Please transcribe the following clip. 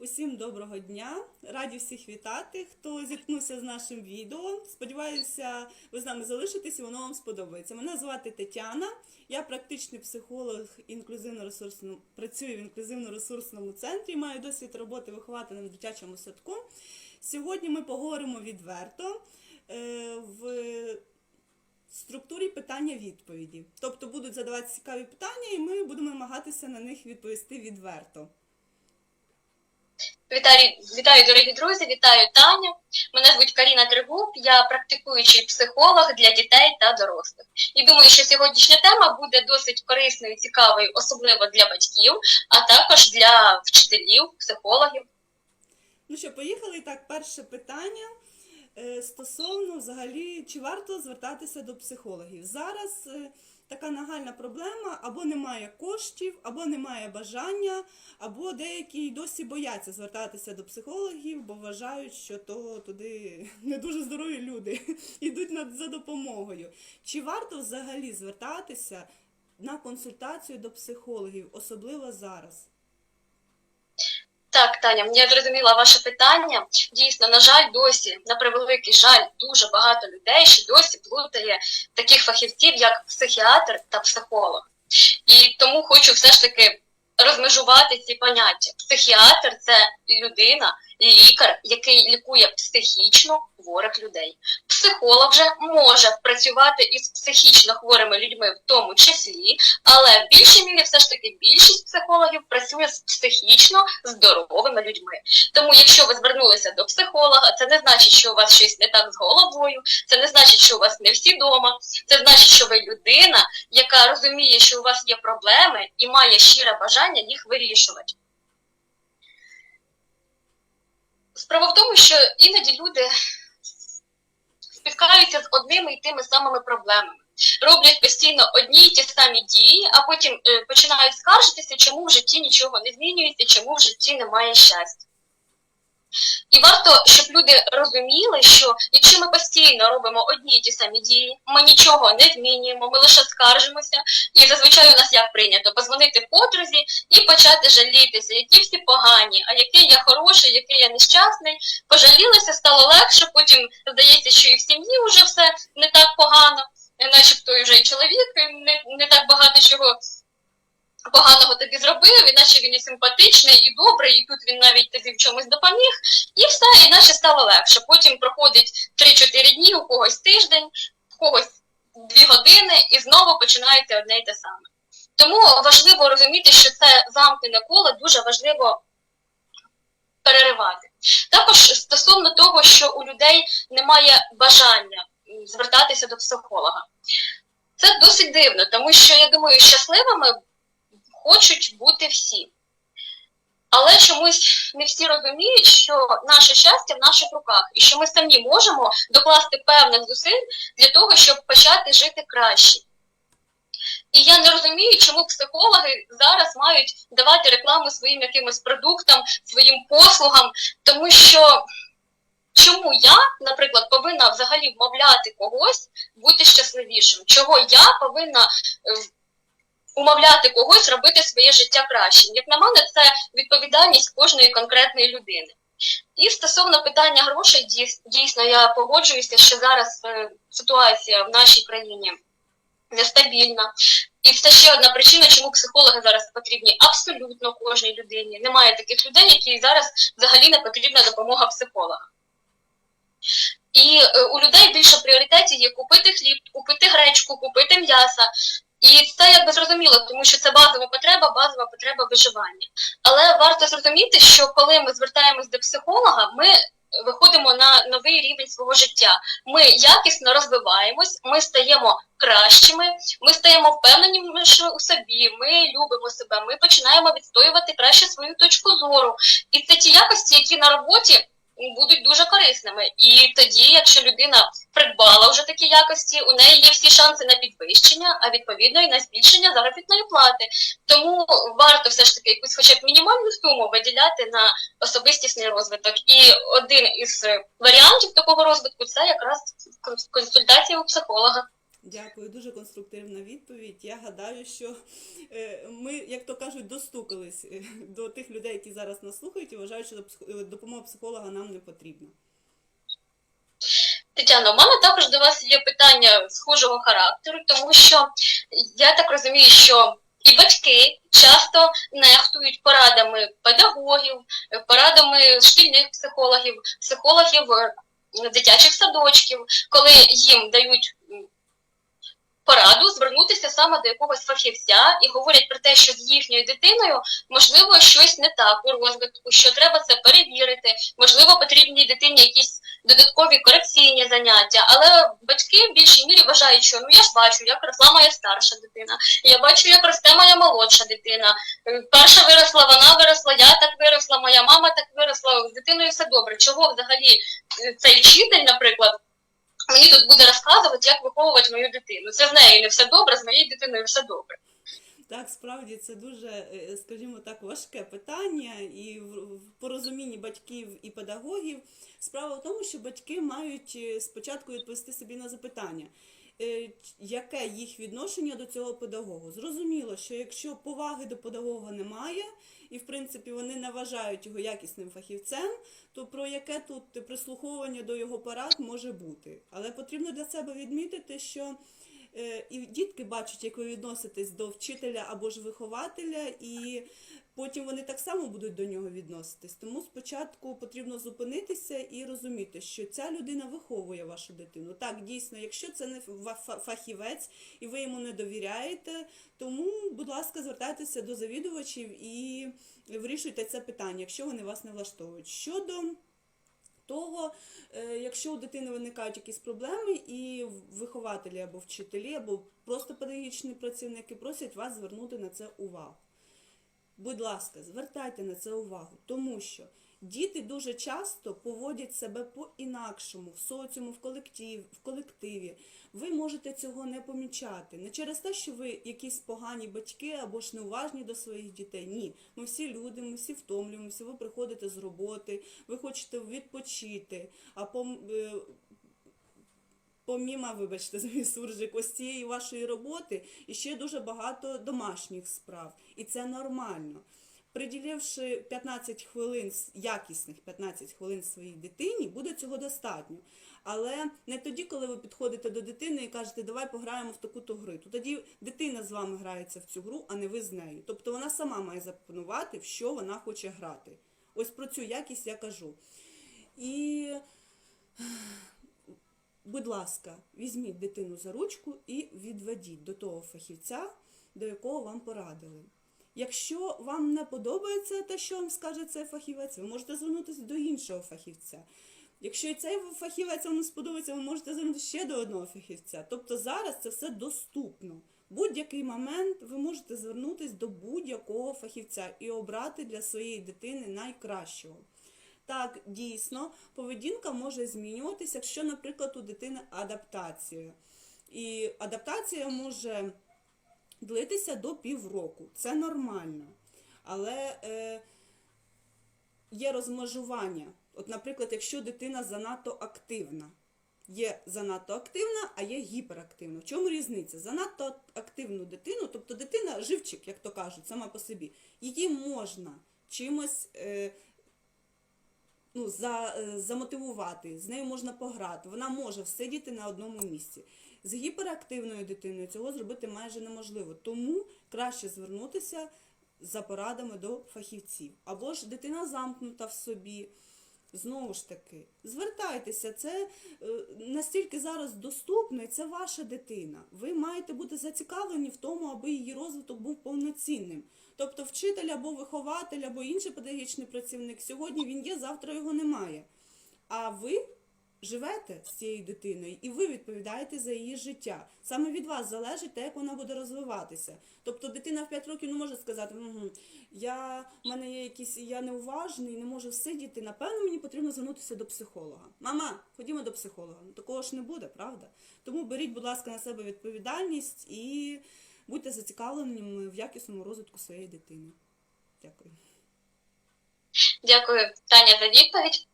Усім доброго дня! Раді всіх вітати, хто зіткнувся з нашим відео. Сподіваюся, ви з нами залишитесь і воно вам сподобається. Мене звати Тетяна, я практичний психолог працюю в інклюзивно-ресурсному центрі, маю досвід роботи вихователем в дитячому садку. Сьогодні ми поговоримо відверто е, в структурі питання-відповіді. Тобто будуть задавати цікаві питання, і ми будемо намагатися на них відповісти відверто. Вітаю, вітаю, дорогі друзі, вітаю Таня. Мене звуть Каріна Тригуб, я практикуючий психолог для дітей та дорослих. І думаю, що сьогоднішня тема буде досить корисною, цікавою, особливо для батьків, а також для вчителів, психологів. Ну що, поїхали. Так, перше питання стосовно взагалі, чи варто звертатися до психологів. Зараз е, така нагальна проблема: або немає коштів, або немає бажання, або деякі досі бояться звертатися до психологів, бо вважають, що то туди не дуже здорові люди йдуть за допомогою. Чи варто взагалі звертатися на консультацію до психологів, особливо зараз? Таня, я зрозуміла ваше питання. Дійсно, на жаль, досі, на превеликий жаль, дуже багато людей ще досі плутає таких фахівців, як психіатр та психолог. І тому хочу все ж таки розмежувати ці поняття. Психіатр це людина, лікар, який лікує психічно хворих людей. Психолог же може працювати із психічно хворими людьми в тому числі, але в більшій мірі все ж таки більшість психологів працює з психічно здоровими людьми. Тому, якщо ви звернулися до психолога, це не значить, що у вас щось не так з головою, це не значить, що у вас не всі вдома, це значить, що ви людина, яка розуміє, що у вас є проблеми і має щире бажання їх вирішувати. Справа в тому, що іноді люди спіткаються з одними і тими самими проблемами. Роблять постійно одні й ті самі дії, а потім е, починають скаржитися, чому в житті нічого не змінюється, чому в житті немає щастя. І варто, щоб люди розуміли, що якщо ми постійно робимо одні й ті самі дії, ми нічого не змінюємо, ми лише скаржимося, і зазвичай у нас як прийнято позвонити подрузі і почати жалітися, які всі погані, а який я хороший, який я нещасний. Пожалілися, стало легше, потім здається, що і в сім'ї вже все не так погано, начебто вже і чоловік не, не так багато чого поганого тобі зробив, іначе він і симпатичний, і добрий, і тут він навіть тобі в чомусь допоміг, і все, іначе стало легше. Потім проходить 3-4 дні, у когось тиждень, у когось 2 години, і знову починаєте одне й те саме. Тому важливо розуміти, що це замкнене коло, дуже важливо переривати. Також стосовно того, що у людей немає бажання звертатися до психолога. Це досить дивно, тому що я думаю, щасливими хочуть бути всі. Але чомусь не всі розуміють, що наше щастя в наших руках, і що ми самі можемо докласти певних зусиль для того, щоб почати жити краще. І я не розумію, чому психологи зараз мають давати рекламу своїм якимось продуктам, своїм послугам, тому що чому я, наприклад, повинна взагалі вмовляти когось бути щасливішим? Чого я повинна е, умовляти когось робити своє життя кращим. Як на мене, це відповідальність кожної конкретної людини. І стосовно питання грошей, дійсно я погоджуюся, що зараз е, ситуація в нашій країні нестабільна. І це ще одна причина, чому психологи зараз потрібні абсолютно кожній людині. Немає таких людей, які зараз взагалі не потрібна допомога психолога. І е, у людей більше пріоритетів є купити хліб, купити гречку, купити м'яса. І це якби зрозуміло, тому що це базова потреба, базова потреба виживання. Але варто зрозуміти, що коли ми звертаємось до психолога, ми виходимо на новий рівень свого життя. Ми якісно розвиваємось, ми стаємо кращими, ми стаємо впевненими у собі, ми любимо себе, ми починаємо відстоювати краще свою точку зору. І це ті якості, які на роботі будуть дуже корисними. І тоді, якщо людина придбала вже такі якості, у неї є всі шанси на підвищення, а відповідно і на збільшення заробітної плати. Тому варто все ж таки якусь хоча б мінімальну суму виділяти на особистісний розвиток. І один із е, варіантів такого розвитку це якраз консультація у психолога. Дякую, дуже конструктивна відповідь. Я гадаю, що е, ми, як то кажуть, достукались е, до тих людей, які зараз нас слухають, і вважають, що допомога психолога нам не потрібна. Тетяно, у мене також до вас є питання схожого характеру, тому що я так розумію, що і батьки часто нехтують порадами педагогів, порадами шкільних психологів, психологів е, дитячих садочків, коли їм дають пораду звернутися саме до якогось фахівця і говорять про те, що з їхньою дитиною можливо щось не так у розвитку, що треба це перевірити, можливо, потрібні дитині якісь додаткові корекційні заняття, але батьки в більшій мірі вважають, що ну я ж бачу, як росла моя старша дитина, я бачу, як росте моя молодша дитина. Е, Перша виросла, вона виросла, я так виросла, моя мама так виросла, з дитиною все добре. Чого взагалі е, цей вчитель, наприклад, мені тут буде розказувати, як виховувати мою дитину. Це з нею не все добре, з моєю дитиною все добре. Так, справді це дуже, е, скажімо так, важке питання, і в порозумінні батьків і педагогів. Справа в тому, що батьки мають е, спочатку відповісти собі на запитання, е, яке їх відношення до цього педагогу. Зрозуміло, що якщо поваги до педагога немає, і в принципі вони не вважають його якісним фахівцем, то про яке тут прислуховування до його порад може бути. Але потрібно для себе відмітити, що і дітки бачать, як ви відноситесь до вчителя або ж вихователя, і потім вони так само будуть до нього відноситись. Тому спочатку потрібно зупинитися і розуміти, що ця людина виховує вашу дитину. Так, дійсно, якщо це не фа- фа- фахівець і ви йому не довіряєте, тому, будь ласка, звертайтеся до завідувачів і вирішуйте це питання, якщо вони вас не влаштовують. Щодо того, е, якщо у дитини виникають якісь проблеми, і вихователі або вчителі, або просто педагогічні працівники просять вас звернути на це увагу. Будь ласка, звертайте на це увагу, тому що діти дуже часто поводять себе по-інакшому в соціуму, в колективі, в колективі. Ви можете цього не помічати. Не через те, що ви якісь погані батьки або ж неуважні до своїх дітей. Ні. Ми всі люди, ми всі втомлюємося, ви приходите з роботи, ви хочете відпочити, а пом, е, помімо, вибачте, за суржик, ось цієї вашої роботи і ще дуже багато домашніх справ. І це нормально. Приділивши 15 хвилин, якісних 15 хвилин своїй дитині, буде цього достатньо. Але не тоді, коли ви підходите до дитини і кажете, давай пограємо в таку-то гри. То тоді дитина з вами грається в цю гру, а не ви з нею. Тобто вона сама має запропонувати, в що вона хоче грати. Ось про цю якість я кажу. І будь ласка, візьміть дитину за ручку і відведіть до того фахівця, до якого вам порадили. Якщо вам не подобається те, що вам скаже цей фахівець, ви можете звернутися до іншого фахівця. Якщо і цей фахівець вам не сподобається, ви можете звернутися ще до одного фахівця. Тобто зараз це все доступно. Будь-який момент ви можете звернутися до будь-якого фахівця і обрати для своєї дитини найкращого. Так, дійсно, поведінка може змінюватися, якщо, наприклад, у дитини адаптація. І адаптація може длитися до півроку. Це нормально. Але е, є розмежування. От, наприклад, якщо дитина занадто активна. Є занадто активна, а є гіперактивна. В чому різниця? Занадто активну дитину, тобто дитина живчик, як то кажуть, сама по собі, її можна чимось е, ну, за, е, замотивувати, з нею можна пограти, вона може всидіти на одному місці. З гіперактивною дитиною цього зробити майже неможливо. Тому краще звернутися за порадами до фахівців. Або ж дитина замкнута в собі. Знову ж таки, звертайтеся, це е, настільки зараз доступно, і це ваша дитина. Ви маєте бути зацікавлені в тому, аби її розвиток був повноцінним. Тобто вчитель або вихователь, або інший педагогічний працівник сьогодні він є, завтра його немає. А ви живете з цією дитиною, і ви відповідаєте за її життя. Саме від вас залежить те, як вона буде розвиватися. Тобто дитина в 5 років не може сказати, угу, я, в мене є якісь, я неуважний, не можу сидіти, напевно, мені потрібно звернутися до психолога. Мама, ходімо до психолога. Ну, такого ж не буде, правда? Тому беріть, будь ласка, на себе відповідальність і будьте зацікавленими в якісному розвитку своєї дитини. Дякую. Дякую, Таня, за відповідь.